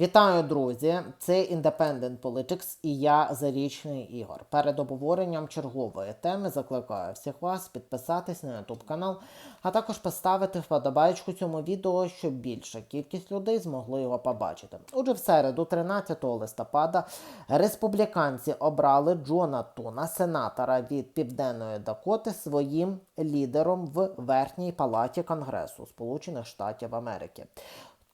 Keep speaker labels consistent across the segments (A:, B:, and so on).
A: Вітаю, друзі! Це Independent Politics і я Зарічний Ігор. Перед обговоренням чергової теми закликаю всіх вас підписатись на YouTube канал, а також поставити вподобайку цьому відео, щоб більша кількість людей змогли його побачити. Отже, в середу, 13 листопада, республіканці обрали Джона Туна, сенатора від Південної Дакоти, своїм лідером в Верхній палаті Конгресу Сполучених Штатів Америки.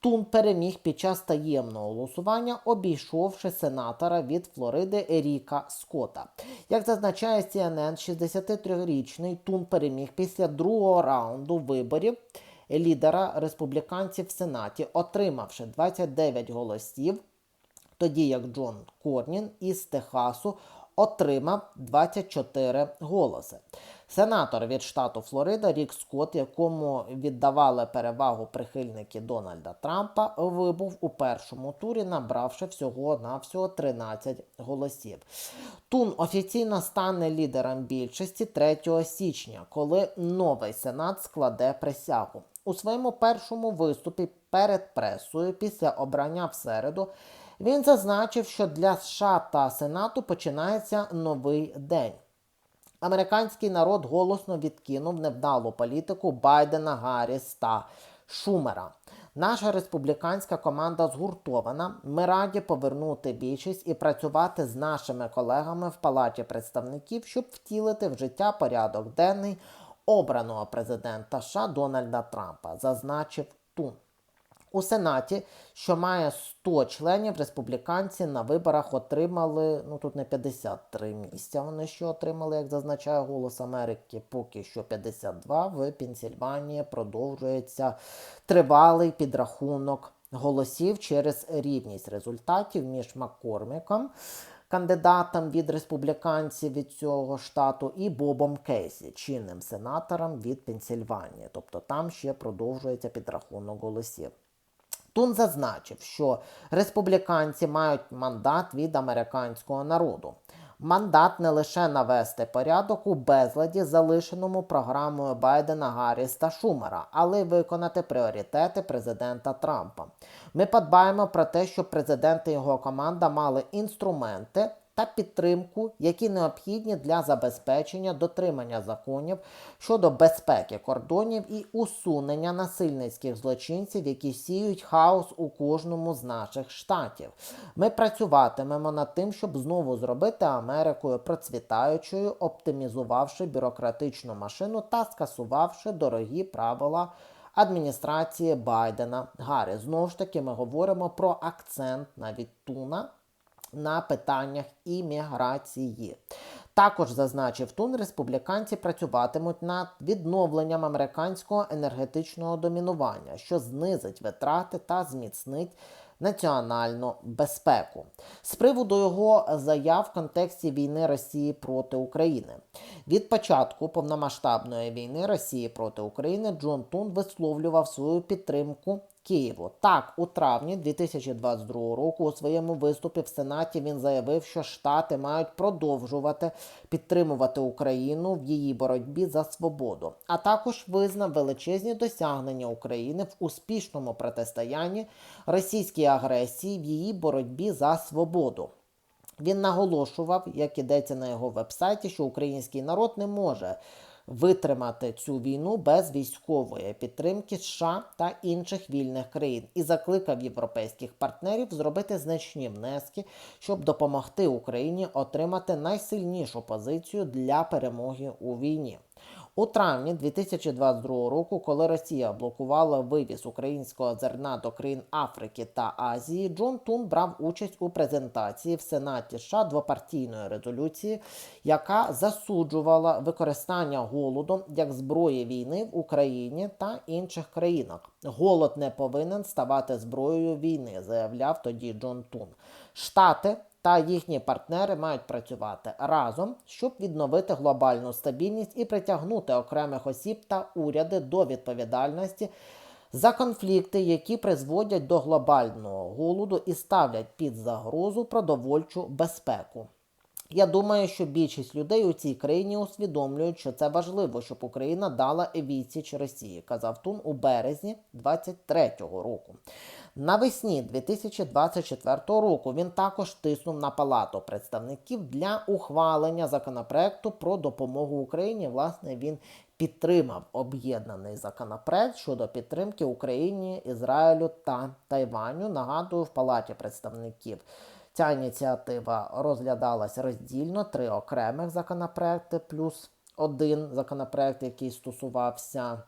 A: Тун переміг під час таємного голосування, обійшовши сенатора від Флориди Ріка Скотта. Як зазначає CNN, 63-річний Тун переміг після другого раунду виборів лідера республіканців в Сенаті, отримавши 29 голосів, тоді як Джон Корнін із Техасу отримав 24 голоси. Сенатор від штату Флорида Рік Скотт, якому віддавали перевагу прихильники Дональда Трампа, вибув у першому турі, набравши всього на всього 13 голосів. Тун офіційно стане лідером більшості 3 січня, коли новий сенат складе присягу. У своєму першому виступі перед пресою після обрання в середу. Він зазначив, що для США та Сенату починається новий день. Американський народ голосно відкинув невдалу політику Байдена, Гарріс та Шумера. Наша республіканська команда згуртована. Ми раді повернути більшість і працювати з нашими колегами в Палаті представників, щоб втілити в життя порядок денний обраного президента США Дональда Трампа, зазначив Тун. У Сенаті, що має 100 членів, республіканці на виборах отримали, ну тут не 53 місця. Вони що отримали, як зазначає Голос Америки, поки що 52. В Пенсільванії продовжується тривалий підрахунок голосів через рівність результатів між Маккорміком, кандидатом від республіканців від цього штату, і Бобом Кейсі, чинним сенатором від Пенсільванії. Тобто там ще продовжується підрахунок голосів. Тун зазначив, що республіканці мають мандат від американського народу. Мандат не лише навести порядок у безладі, залишеному програмою Байдена, Гарріс та Шумера, але й виконати пріоритети президента Трампа. Ми подбаємо про те, щоб президент і його команда мали інструменти та підтримку, які необхідні для забезпечення дотримання законів щодо безпеки кордонів і усунення насильницьких злочинців, які сіють хаос у кожному з наших штатів. Ми працюватимемо над тим, щоб знову зробити Америкою процвітаючою, оптимізувавши бюрократичну машину та скасувавши дорогі правила. Адміністрації Байдена Гаррі. Знову ж таки, ми говоримо про акцент навіть туна на питаннях імміграції. Також зазначив Тун, республіканці працюватимуть над відновленням американського енергетичного домінування, що знизить витрати та зміцнить національну безпеку. З приводу його заяв в контексті війни Росії проти України. Від початку повномасштабної війни Росії проти України Джон Тун висловлював свою підтримку Києву. Так, у травні 2022 року у своєму виступі в Сенаті він заявив, що Штати мають продовжувати підтримувати Україну в її боротьбі за свободу, а також визнав величезні досягнення України в успішному протистоянні російській агресії в її боротьбі за свободу. Він наголошував, як ідеться на його вебсайті, що український народ не може витримати цю війну без військової підтримки США та інших вільних країн і закликав європейських партнерів зробити значні внески, щоб допомогти Україні отримати найсильнішу позицію для перемоги у війні. У травні 2022 року, коли Росія блокувала вивіз українського зерна до країн Африки та Азії, Джон Тун брав участь у презентації в Сенаті США двопартійної резолюції, яка засуджувала використання голоду як зброї війни в Україні та інших країнах. Голод не повинен ставати зброєю війни, заявляв тоді Джон Тун. Штати та їхні партнери мають працювати разом, щоб відновити глобальну стабільність і притягнути окремих осіб та уряди до відповідальності за конфлікти, які призводять до глобального голоду і ставлять під загрозу продовольчу безпеку. Я думаю, що більшість людей у цій країні усвідомлюють, що це важливо, щоб Україна дала відсіч Росії, казав Тун у березні 23-го року. Навесні 2024 року він також тиснув на палату представників для ухвалення законопроекту про допомогу Україні. Власне, він підтримав об'єднаний законопроект щодо підтримки Україні, Ізраїлю та Тайваню. Нагадую, в палаті представників. Ця ініціатива розглядалась роздільно, три окремих законопроекти, плюс один законопроект, який стосувався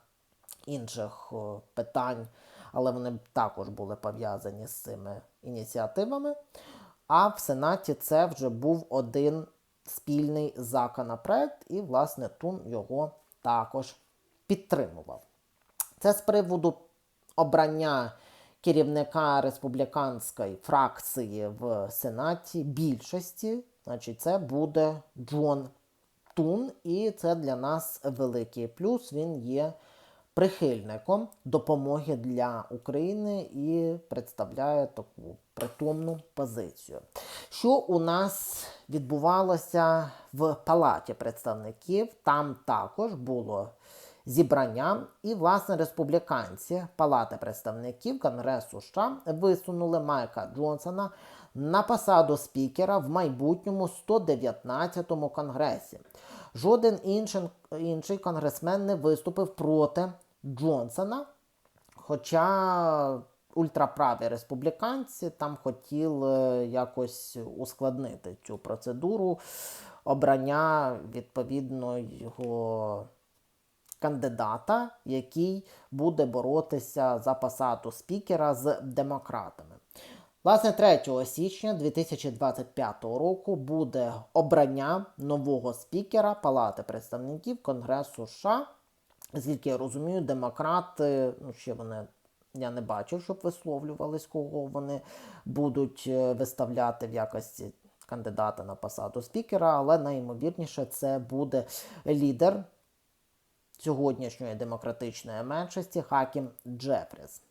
A: інших питань, але вони також були пов'язані з цими ініціативами. А в Сенаті це вже був один спільний законопроект, і, власне, Тун його також підтримував. Це з приводу обрання керівника республіканської фракції в Сенаті більшості, значить, це буде Джон Тун, і це для нас великий плюс. Він є прихильником допомоги для України і представляє таку притомну позицію. Що у нас відбувалося в Палаті представників? Там також було зібрання, і, власне, республіканці Палати представників Конгресу США висунули Майка Джонсона на посаду спікера в майбутньому 119-му конгресі. Жоден інший, інший конгресмен не виступив проти Джонсона, хоча ультраправі республіканці там хотіли якось ускладнити цю процедуру обрання відповідно його кандидата, який буде боротися за посаду спікера з демократами. Власне, 3 січня 2025 року буде обрання нового спікера Палати представників Конгресу США. Скільки я розумію, демократи, ну ще вони. Я не бачив, щоб висловлювались, кого вони будуть е, виставляти в якості кандидата на посаду спікера, але найімовірніше це буде лідер сьогоднішньої демократичної меншості Хакім Джефріс.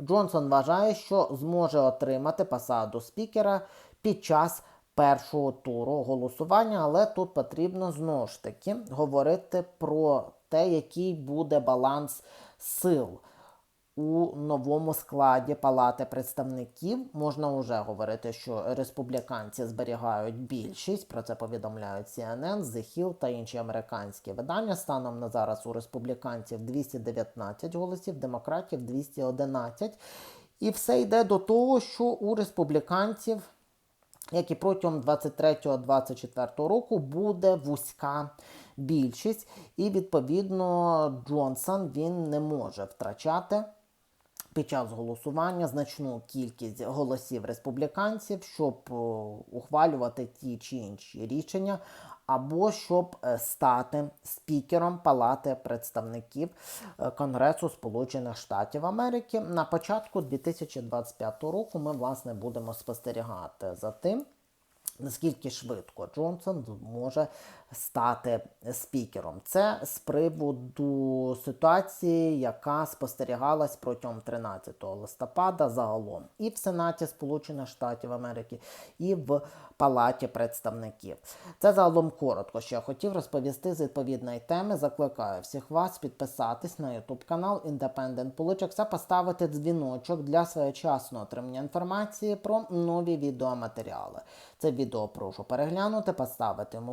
A: Джонсон вважає, що зможе отримати посаду спікера під час першого туру голосування, але тут потрібно знову ж таки говорити про те, який буде баланс сил. У новому складі Палати представників можна вже говорити, що республіканці зберігають більшість. Про це повідомляють CNN, The Hill та інші американські видання. Станом на зараз у республіканців 219 голосів, демократів 211. І все йде до того, що у республіканців, як і протягом 23-24 року, буде вузька більшість, і відповідно Джонсон він не може втрачати під час голосування значну кількість голосів республіканців, щоб е, ухвалювати ті чи інші рішення, або щоб е, стати спікером Палати представників е, Конгресу Сполучених Штатів Америки. На початку 2025 року ми власне будемо спостерігати за тим. Наскільки швидко Джонсон може стати спікером? Це з приводу ситуації, яка спостерігалась протягом 13 листопада загалом і в Сенаті Сполучених Штатів Америки, і в Палаті представників. Це загалом коротко, що я хотів розповісти з відповідної теми. Закликаю всіх вас підписатись на YouTube канал Independent Politics та поставити дзвіночок для своєчасного отримання інформації про нові відеоматеріали. Це відео прошу переглянути, поставити йому